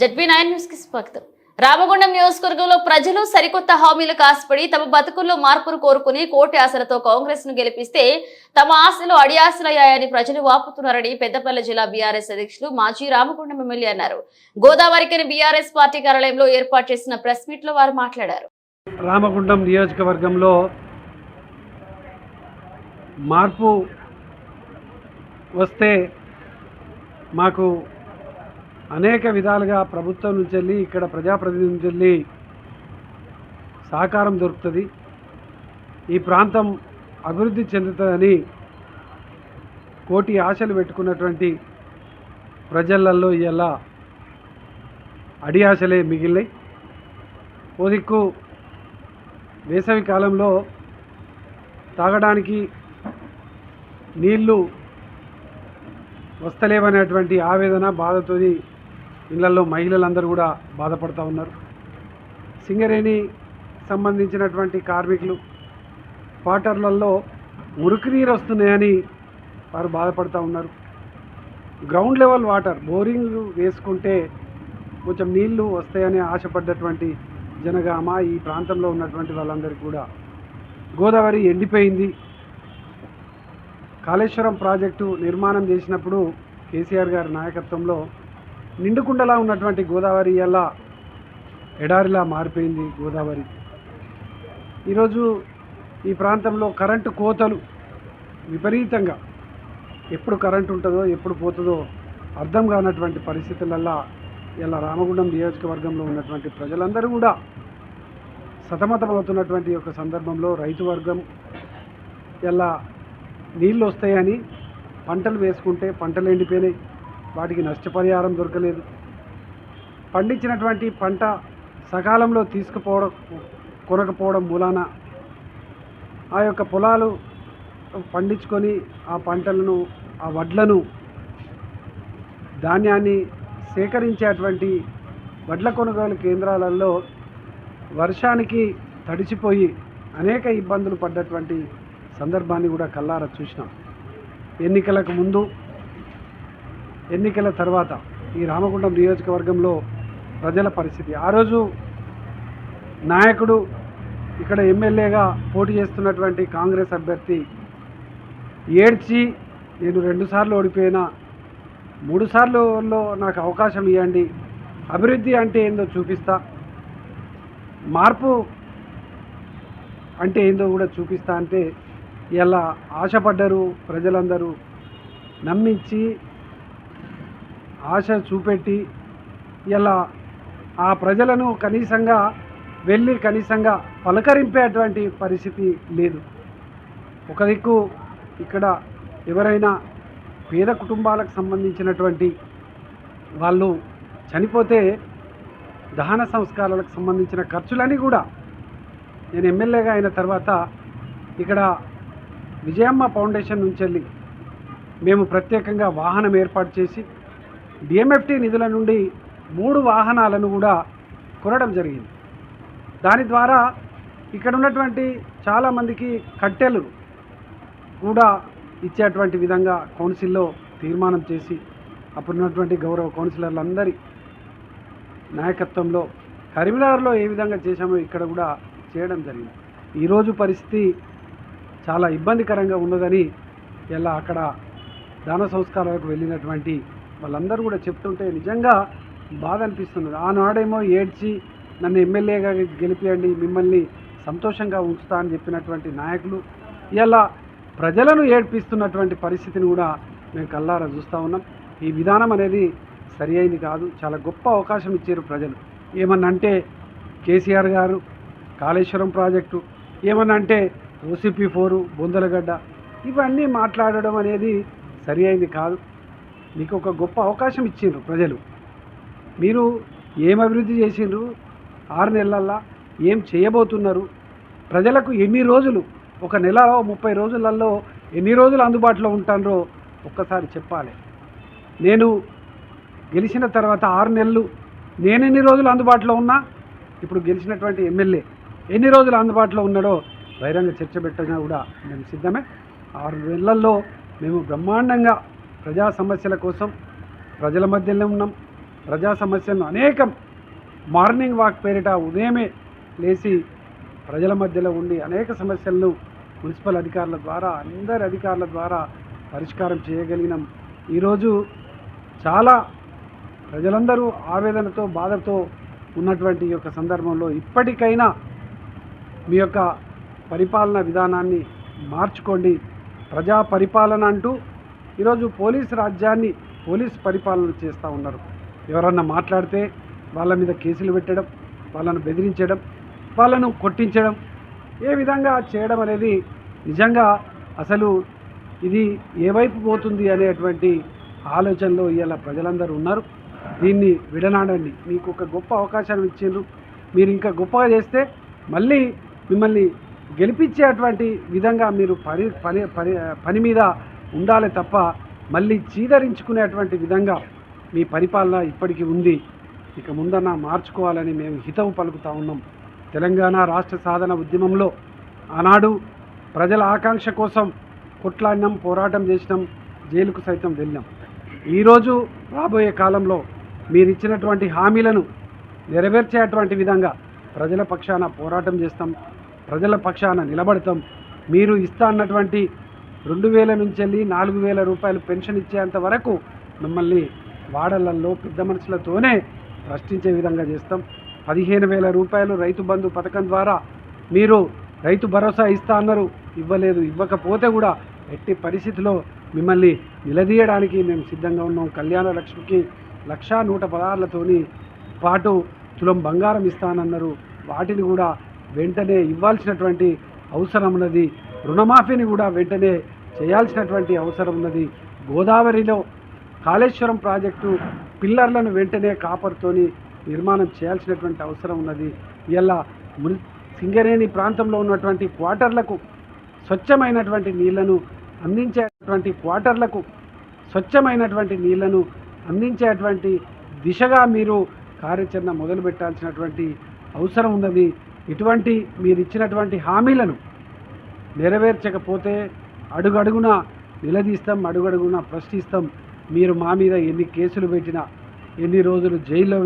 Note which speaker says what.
Speaker 1: ZP nine న్యూస్కి స్వాగతం. రామగుండం నియోజకవర్గంలో ప్రజలు సరికొత్త హామీలు కాసుపడి తమ బతుకుల్లో మార్పును కోరుకుని కోటి ఆశలతో కాంగ్రెస్ను గెలిపిస్తే తమ ఆశలు అడియాశలయ్యాయని ప్రజలు వాపుతున్నారని పెద్దపల్లి జిల్లా బీఆర్ఎస్ అధ్యక్షులు మాజీ రామగుండం ఎమ్మెల్యే అన్నారు. గోదావరికని బీఆర్ఎస్ పార్టీ కార్యాలయంలో ఏర్పాటు చేసిన ప్రెస్ మీట్లో వారు మాట్లాడారు.
Speaker 2: రామగుండం నియోజకవర్గంలో మార్పు వస్తే మాకు అనేక విధాలుగా ప్రభుత్వం నుంచి వెళ్ళి ఇక్కడ ప్రజాప్రతినిధి నుంచి వెళ్ళి సహకారం దొరుకుతుంది. ఈ ప్రాంతం అభివృద్ధి చెందుతుందని కోటి ఆశలు పెట్టుకున్నటువంటి ప్రజలల్లో ఇలా అడి ఆశలే మిగిలినాయి ఓ దిక్కు వేసవి కాలంలో తాగడానికి నీళ్ళు వస్తలేవనేటువంటి ఆవేదన బాధతోని ఇళ్ళలో మహిళలందరూ కూడా బాధపడుతూ ఉన్నారు. సింగరేణి సంబంధించినటువంటి కార్మికులు క్వార్టర్లలో మురికి నీరు వస్తున్నాయని వారు బాధపడుతూ ఉన్నారు. గ్రౌండ్ లెవెల్ వాటర్ బోరింగ్ వేసుకుంటే కొంచెం నీళ్ళు వస్తాయని ఆశపడ్డటువంటి జనగామ ఈ ప్రాంతంలో ఉన్నటువంటి వాళ్ళందరికీ కూడా గోదావరి ఎండిపోయింది. కాళేశ్వరం ప్రాజెక్టు నిర్మాణం చేసినప్పుడు కేసీఆర్ గారి నాయకత్వంలో నిండుకుండలా ఉన్నటువంటి గోదావరి ఎలా ఎడారిలా మారిపోయింది గోదావరి. ఈరోజు ఈ ప్రాంతంలో కరెంటు కోతలు విపరీతంగా. ఎప్పుడు కరెంటు ఉంటుందో ఎప్పుడు పోతుందో అర్థం కానటువంటి పరిస్థితులల్లా ఇలా రామగుండం నియోజకవర్గంలో ఉన్నటువంటి ప్రజలందరూ కూడా సతమతమవుతున్నటువంటి ఒక సందర్భంలో రైతు వర్గం ఇలా నీళ్ళు వస్తాయని పంటలు వేసుకుంటే పంటలు ఎండిపోయినాయి. వాటికి నష్టపరిహారం దొరకలేదు. పండించినటువంటి పంట సకాలంలో తీసుకుపోవడం కొనకపోవడం మూలాన ఆ యొక్క పొలాలు పండించుకొని ఆ పంటలను ఆ వడ్లను ధాన్యాన్ని సేకరించేటువంటి వడ్ల కొనుగోలు కేంద్రాలలో వర్షానికి తడిచిపోయి అనేక ఇబ్బందులు పడ్డటువంటి సందర్భాన్ని కూడా కల్లారా చూసినాం. ఎన్నికలకు ముందు ఎన్నికల తర్వాత ఈ రామగుండం నియోజకవర్గంలో ప్రజల పరిస్థితి. ఆ రోజు నాయకుడు ఇక్కడ ఎమ్మెల్యేగా పోటీ చేస్తున్నటువంటి కాంగ్రెస్ అభ్యర్థి ఏడ్చి నేను రెండుసార్లు ఓడిపోయినా మూడుసార్లులో నాకు అవకాశం ఇవ్వండి అభివృద్ధి అంటే ఏందో చూపిస్తా. మార్పు అంటే ఏందో కూడా చూపిస్తా అంటే ఇలా ఆశపడ్డరు ప్రజలందరూ నమ్మించి ఆశ చూపెట్టి ఇలా ఆ ప్రజలను కనీసంగా వెళ్ళి కనీసంగా పలకరింపేటువంటి పరిస్థితి లేదు. ఒక దిక్కు ఇక్కడ ఎవరైనా పేద కుటుంబాలకు సంబంధించినటువంటి వాళ్ళు చనిపోతే దహన సంస్కారాలకు సంబంధించిన ఖర్చులన్నీ కూడా నేను ఎమ్మెల్యేగా అయిన తర్వాత ఇక్కడ విజయమ్మ ఫౌండేషన్ నుంచి వెళ్ళి మేము ప్రత్యేకంగా వాహనం ఏర్పాటు చేసి డిఎంఎఫ్టీ నిధుల నుండి మూడు వాహనాలను కూడా కొనడం జరిగింది. దాని ద్వారా ఇక్కడ ఉన్నటువంటి చాలామందికి కట్టెలు కూడా ఇచ్చేటువంటి విధంగా కౌన్సిల్లో తీర్మానం చేసి అప్పుడున్నటువంటి గౌరవ కౌన్సిలర్లందరి నాయకత్వంలో కరీంనగర్లో ఏ విధంగా చేశామో ఇక్కడ కూడా చేయడం జరిగింది. ఈరోజు పరిస్థితి చాలా ఇబ్బందికరంగా ఉన్నదని ఇలా అక్కడ దాన సంస్కారాలకు వెళ్ళినటువంటి వాళ్ళందరూ కూడా చెప్తుంటే నిజంగా బాధ అనిపిస్తున్నది. ఆనాడేమో ఏడ్చి నన్ను ఎమ్మెల్యేగా గెలిపియండి మిమ్మల్ని సంతోషంగా ఉంచుతా అని చెప్పినటువంటి నాయకులు ఇలా ప్రజలను ఏడ్పిస్తున్నటువంటి పరిస్థితిని కూడా మేము కల్లారా చూస్తూ ఉన్నాం. ఈ విధానం అనేది సరి అయింది కాదు. చాలా గొప్ప అవకాశం ఇచ్చారు ప్రజలు. ఏమన్నంటే కేసీఆర్ గారు కాళేశ్వరం ప్రాజెక్టు ఏమన్నంటే అంటే ఫోరు బొందలగడ్డ ఇవన్నీ మాట్లాడడం అనేది సరి అయింది కాదు. మీకు ఒక గొప్ప అవకాశం ఇచ్చిండ్రు ప్రజలు. మీరు ఏం అభివృద్ధి చేసిండ్రు? ఆరు నెలలల్లా ఏం చేయబోతున్నారు? ప్రజలకు ఎన్ని రోజులు ఒక నెల ముప్పై రోజులలో ఎన్ని రోజులు అందుబాటులో ఉంటానో ఒక్కసారి చెప్పాలి. నేను గెలిచిన తర్వాత ఆరు నెలలు నేను ఎన్ని రోజులు అందుబాటులో ఉన్నా? ఇప్పుడు గెలిచినటువంటి ఎమ్మెల్యే ఎన్ని రోజులు అందుబాటులో ఉన్నాడో బహిరంగ చర్చ పెట్టినా కూడా మేము సిద్ధమే. ఆరు నెలల్లో మేము బ్రహ్మాండంగా ప్రజా సమస్యల కోసం ప్రజల మధ్యలో ఉన్నాం. ప్రజా సమస్యలను అనేకం మార్నింగ్ వాక్ పేరిట ఉదయమే లేచి ప్రజల మధ్యలో ఉండి అనేక సమస్యలను మున్సిపల్ అధికారుల ద్వారా అందరి అధికారుల ద్వారా పరిష్కారం చేయగలిగినాం. ఈరోజు చాలా ప్రజలందరూ ఆవేదనతో బాధతో ఉన్నటువంటి యొక్క సందర్భంలో ఇప్పటికైనా మీ యొక్క పరిపాలన విధానాన్ని మార్చుకోండి. ప్రజా పరిపాలన అంటూ ఈరోజు పోలీస్ రాజ్యాన్ని పోలీస్ పరిపాలన చేస్తూ ఉన్నారు. ఎవరన్నా మాట్లాడితే వాళ్ళ మీద కేసులు పెట్టడం వాళ్ళను బెదిరించడం వాళ్ళను కొట్టించడం ఏ విధంగా చేయడం అనేది నిజంగా అసలు ఇది ఏ వైపు పోతుంది అనేటువంటి ఆలోచనలో ఇవాళ ప్రజలందరూ ఉన్నారు. దీన్ని విడనాడండి. మీకు ఒక గొప్ప అవకాశం ఇచ్చిండ్రు. మీరు ఇంకా గొప్పగా చేస్తే మళ్ళీ మిమ్మల్ని గెలిపించేటువంటి విధంగా మీరు పని పని పని పని మీద ఉండాలి తప్ప మళ్ళీ చీదరించుకునేటువంటి విధంగా మీ పరిపాలన ఇప్పటికీ ఉంది. ఇక ముందన్న మార్చుకోవాలని మేము హితవు పలుకుతా ఉన్నాం. తెలంగాణ రాష్ట్ర సాధన ఉద్యమంలో ఆనాడు ప్రజల ఆకాంక్ష కోసం కొట్లాడినాం పోరాటం చేసినాం జైలుకు సైతం వెళ్ళాం ఈరోజు రాబోయే కాలంలో మీరు ఇచ్చినటువంటి హామీలను నెరవేర్చేటువంటి విధంగా ప్రజల పక్షాన పోరాటం చేస్తాం ప్రజల పక్షాన నిలబడతాం. మీరు ఇస్తా అన్నటువంటి రెండు వేల నుంచి వెళ్ళి నాలుగు వేల రూపాయలు పెన్షన్ ఇచ్చేంత వరకు మిమ్మల్ని వాడలల్లో పెద్ద మనుషులతోనే ప్రశ్నించే విధంగా చేస్తాం. పదిహేను వేల రూపాయలు రైతు బంధు పథకం ద్వారా మీరు రైతు భరోసా ఇస్తా అన్నారు. ఇవ్వలేదు ఇవ్వకపోతే కూడా ఎట్టి పరిస్థితిలో మిమ్మల్ని నిలదీయడానికి మేము సిద్ధంగా ఉన్నాం. కళ్యాణ లక్ష్మికి లక్షా నూట పదార్లతోని పాటు తులం బంగారం ఇస్తానన్నారు. వాటిని కూడా వెంటనే ఇవ్వాల్సినటువంటి అవసరం ఉన్నది. రుణమాఫీని కూడా వెంటనే చేయాల్సినటువంటి అవసరం ఉన్నది. గోదావరిలో కాళేశ్వరం ప్రాజెక్టు పిల్లర్లను వెంటనే కాపర్తోని నిర్మాణం చేయాల్సినటువంటి అవసరం ఉన్నది. ఇలా సింగరేణి ప్రాంతంలో ఉన్నటువంటి క్వార్టర్లకు స్వచ్ఛమైనటువంటి నీళ్ళను అందించేటువంటి క్వార్టర్లకు స్వచ్ఛమైనటువంటి నీళ్ళను అందించేటువంటి దిశగా మీరు కార్యాచరణ మొదలుపెట్టాల్సినటువంటి అవసరం ఉన్నది. ఇటువంటి మీరు ఇచ్చినటువంటి హామీలను నెరవేర్చకపోతే అడుగడుగున నిలదీస్తాం అడుగడుగున ప్రశ్నిస్తాం. మీరు మా మీద ఎన్ని కేసులు పెట్టినా ఎన్ని రోజులు జైల్లో